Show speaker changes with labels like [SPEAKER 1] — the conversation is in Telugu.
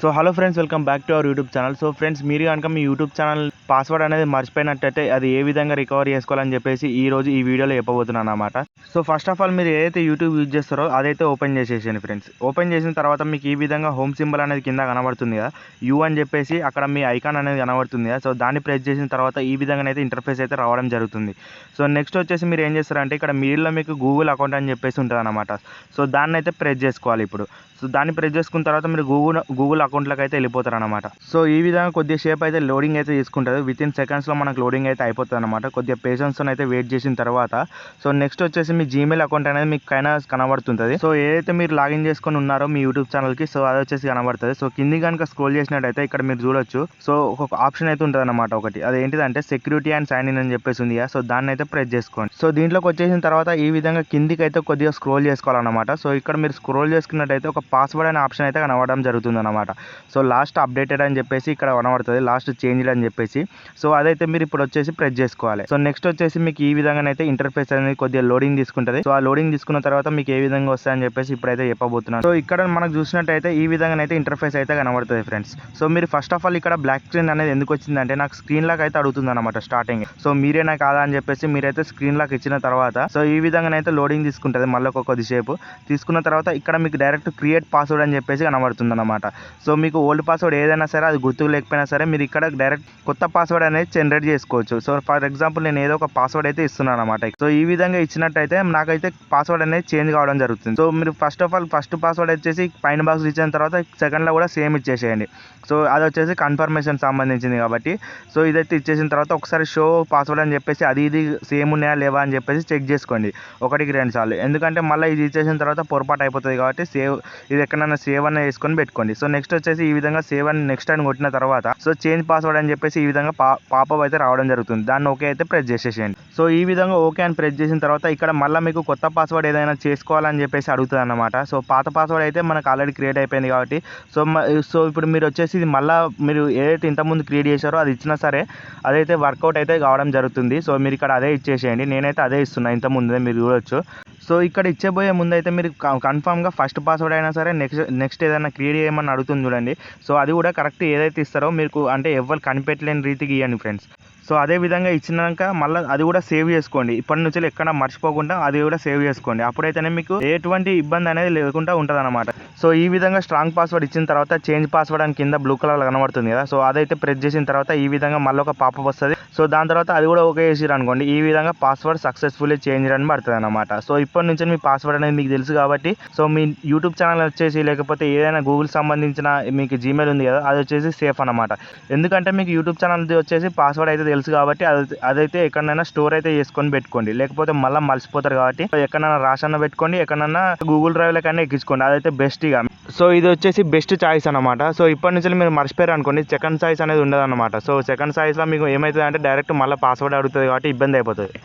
[SPEAKER 1] So hello friends welcome back to our YouTube channel so friends మీరు కనుక మీ యూట్యూబ్ ఛానల్ పాస్వర్డ్ అనేది మర్చిపోయినట్టయితే అది ఏ విధంగా రికవర్ చేసుకోవాలని చెప్పేసి ఈ రోజు ఈ వీడియోలో చెప్పబోతున్నాను అనమాట సో ఫస్ట్ ఆఫ్ ఆల్ మీరు ఏదైతే యూట్యూబ్ యూజ్ చేస్తారో అదైతే ఓపెన్ చేసేసాను ఫ్రెండ్స్ ఓపెన్ చేసిన తర్వాత మీకు ఈ విధంగా హోమ్ సింబల్ అనేది కింద కనబడుతుంది కదా యూ అని చెప్పేసి అక్కడ మీ ఐకాన్ అనేది కనబడుతుంది కదా. సో దాన్ని ప్రెస్ చేసిన తర్వాత ఈ విధంగా అయితే ఇంటర్ఫేస్ అయితే రావడం జరుగుతుంది. సో నెక్స్ట్ వచ్చేసి మీరు ఏం చేస్తారంటే ఇక్కడ మీడియాలో మీకు గూగుల్ అకౌంట్ అని చెప్పేసి ఉంటుంది అనమాట సో దాన్ని అయితే ప్రెస్ చేసుకోవాలి ఇప్పుడు. సో దాన్ని ప్రెస్ చేసుకున్న తర్వాత మీరు గూగుల్ గూగుల్ అకౌంట్లోకి అయితే వెళ్ళిపోతారు అనమాట సో ఈ విధంగా కొద్దిసేపు అయితే లోడింగ్ అయితే తీసుకుంటుంది విత్ ఇన్ సెకండ్స్లో మనకు లోడింగ్ అయితే అయిపోతుంది అనమాట కొద్దిగా పేషెన్స్తో అయితే వెయిట్ చేసిన తర్వాత. సో నెక్స్ట్ వచ్చేసి మీ జీమెయిల్ అకౌంట్ అనేది మీకు కైనా కనబడుతుంది సో ఏదైతే మీరు లాగిన్ చేసుకొని ఉన్నారో మీ యూట్యూబ్ ఛానల్కి సో అది వచ్చేసి కనబడుతుంది. సో కింది కనుక స్క్రోల్ చేసినట్టయితే ఇక్కడ మీరు చూడొచ్చు. సో ఒక ఆప్షన్ అయితే ఉంటుంది అనమాట ఒకటి. అది ఏంటిదంటే సెక్యూరిటీ అండ్ సైన్ ఇన్ అని చెప్పేసి ఉంది సో దాన్ని అయితే ప్రెస్ చేసుకోండి. సో దీంట్లోకి వచ్చేసిన తర్వాత ఈ విధంగా కిందికి అయితే కొద్దిగా స్క్రోల్ చేసుకోవాలన్నమాట. సో ఇక్కడ మీరు స్క్రోల్ చేసుకున్నట్టయితే ఒక పాస్వర్డ్ అనే ఆప్షన్ అయితే కనబడడం జరుగుతుంది అనమాట సో లాస్ట్ అప్డేటెడ్ అని చెప్పేసి ఇక్కడ కనబడుతుంది. లాస్ట్ చేంజ్ అని చెప్పేసి. సో అదైతే మీరు ఇప్పుడు వచ్చేసి ప్రెస్ చేసుకోవాలి. సో నెక్స్ట్ వచ్చేసి మీకు ఈ విధంగానైతే ఇంటర్ఫేస్ అనేది కొద్దిగా లోడింగ్ తీసుకుంటుంది. సో ఆ లోడింగ్ తీసుకున్న తర్వాత మీకు ఏ విధంగా వస్తాయని చెప్పేసి ఇప్పుడైతే చెప్పబోతున్నాను. సో ఇక్కడ మనకు చూసినట్టయితే ఈ విధంగానైతే ఇంటర్ఫేస్ అయితే కనబడుతుంది ఫ్రెండ్స్ సో మీరు ఫస్ట్ ఆఫ్ ఆల్ ఇక్కడ బ్లాక్ స్క్రీన్ అనేది ఎందుకు వచ్చిందంటే నాకు స్క్రీన్ లాక్ అయితే అడుగుతుంది అనమాట స్టార్టింగ్ సో మీరేనా కాదా అని చెప్పేసి మీరైతే స్క్రీన్ లాక్ ఇచ్చిన తర్వాత సో ఈ విధంగానైతే లోడింగ్ తీసుకుంటుంది మళ్ళీ ఒక కొద్దిసేపు. తీసుకున్న తర్వాత ఇక్కడ మీకు డైరెక్ట్ క్రియేట్ పాస్వర్డ్ అని చెప్పేసి కనబడుతుంది అనమాట సో మీకు ఓల్డ్ పాస్వర్డ్ ఏదైనా సరే అది గుర్తుకు లేకపోయినా సరే మీరు ఇక్కడ డైరెక్ట్ కొత్త పాస్వర్డ్ అనేది జనరేట్ చేసుకోవచ్చు. సో ఫర్ ఎగ్జాంపుల్ నేను ఏదో ఒక పాస్వర్డ్ అయితే ఇస్తున్నాను అనమాట సో ఈ విధంగా ఇచ్చినట్టయితే నాకైతే పాస్వర్డ్ అనేది చేంజ్ కావడం జరుగుతుంది. సో మీరు first of all first password వచ్చేసి పైన బాక్స్ ఇచ్చిన తర్వాత సెకండ్లో కూడా సేమ్ ఇచ్చేసేయండి. సో అది వచ్చేసి కన్ఫర్మేషన్ సంబంధించింది కాబట్టి. సో ఇదైతే ఇచ్చేసిన తర్వాత ఒకసారి షో పాస్వర్డ్ అని చెప్పేసి అది ఇది సేమ్ ఉన్నాయా లేవా అని చెప్పేసి చెక్ చేసుకోండి. ఒకటికి రెండు సార్లు. ఎందుకంటే మళ్ళీ ఇది ఇచ్చేసిన తర్వాత పొరపాటు అయిపోతుంది కాబట్టి సేవ్ ఇది ఎక్కడైనా సేవ్ అని వేసుకొని పెట్టుకోండి. సో నెక్స్ట్ వచ్చేసి ఈ విధంగా సేవ్ అని నెక్స్ట్ అని కొట్టిన తర్వాత సో చేంజ్ పాస్వర్డ్ అని చెప్పేసి ఈ విధంగా పా పాపప్ అయితే రావడం జరుగుతుంది. దాన్ని ఓకే అయితే ప్రెస్ చేసేసేయండి. సో ఈ విధంగా ఓకే అని ప్రెస్ చేసిన తర్వాత ఇక్కడ మళ్ళీ మీకు కొత్త పాస్వర్డ్ ఏదైనా చేసుకోవాలని చెప్పేసి అడుగుతుంది అనమాట సో పాత పాస్వర్డ్ అయితే మనకు ఆల్రెడీ క్రియేట్ అయిపోయింది కాబట్టి సో మ- సో ఇప్పుడు మీరు వచ్చేసి ఇది మళ్ళీ మీరు ఏదైతే ఇంతకుముందు క్రియేట్ చేశారో అది ఇచ్చినా సరే అదైతే వర్కౌట్ అయితే కావడం జరుగుతుంది. సో మీరు ఇక్కడ అదే ఇచ్చేసేయండి. నేనైతే అదే ఇస్తున్నా ఇంత ముందే మీరు చూడొచ్చు. సో ఇక్కడ ఇచ్చేబోయే ముందు అయితే మీరు కన్ఫామ్గా ఫస్ట్ పాస్వర్డ్ అయినా సరే నెక్స్ట్ నెక్స్ట్ ఏదైనా క్రియేట్ చేయమని అడుగుతుంది చూడండి. సో అది కూడా కరెక్ట్ ఏదైతే ఇస్తారో మీకు అంటే ఎవరు కనిపెట్టలేని రీతికి ఇవ్వండి ఫ్రెండ్స్ సో అదే విధంగా ఇచ్చినాక మళ్ళీ అది కూడా సేవ్ చేసుకోండి. ఇప్పటి నుంచి ఎక్కడ మర్చిపోకుండా అది కూడా సేవ్ చేసుకోండి. అప్పుడైతేనే మీకు ఎటువంటి ఇబ్బంది అనేది లేకుండా ఉంటుంది అనమాట సో ఈ విధంగా స్ట్రాంగ్ పాస్వర్డ్ ఇచ్చిన తర్వాత చేంజ్ పాస్వర్డ్ అని కింద బ్లూ కలర్ కనబడుతుంది కదా. సో అదైతే ప్రెస్ చేసిన తర్వాత ఈ విధంగా మళ్ళీ ఒక పాపప్ వస్తుంది. సో దాని తర్వాత అది కూడా ఓకే చేసిరు అనుకోండి. ఈ విధంగా పాస్వర్డ్ సక్సెస్ఫుల్లీ చేంజ్ అని పడుతుంది అనమాట సో ఇప్పటి నుంచి మీ పాస్వర్డ్ అనేది మీకు తెలుసు కాబట్టి సో మీ యూట్యూబ్ ఛానల్ వచ్చేసి లేకపోతే ఏదైనా గూగుల్ సంబంధించిన మీకు జీమెయిల్ ఉంది కదా అది వచ్చేసి సేఫ్ అనమాట ఎందుకంటే మీకు యూట్యూబ్ ఛానల్ వచ్చేసి పాస్వర్డ్ అయితే తెలుసు కాబట్టి అది అదైతే ఎక్కడైనా స్టోర్ అయితే చేసుకొని పెట్టుకోండి. లేకపోతే మళ్ళీ మర్చిపోతారు కాబట్టి ఎక్కడైనా రాసన్న పెట్టుకోండి ఎక్కడైనా గూగుల్ డ్రైవ్లో కన్నా ఎక్కించుకోండి. అదైతే బెస్ట్ ఇక. సో ఇది వచ్చేసి బెస్ట్ చాయిస్ అనమాట సో ఇప్పటి నుంచి మీరు మర్చిపోయారు అనుకోండి సెకండ్ చాయిస్ అనేది ఉండదు అనమాట సో సెకండ్ చాయిస్లో మీకు ఏమవుతుంది అంటే డైరెక్ట్ మళ్ళీ పాస్వర్డ్ అడుగుతుంది కాబట్టి ఇబ్బంది అయిపోతుంది.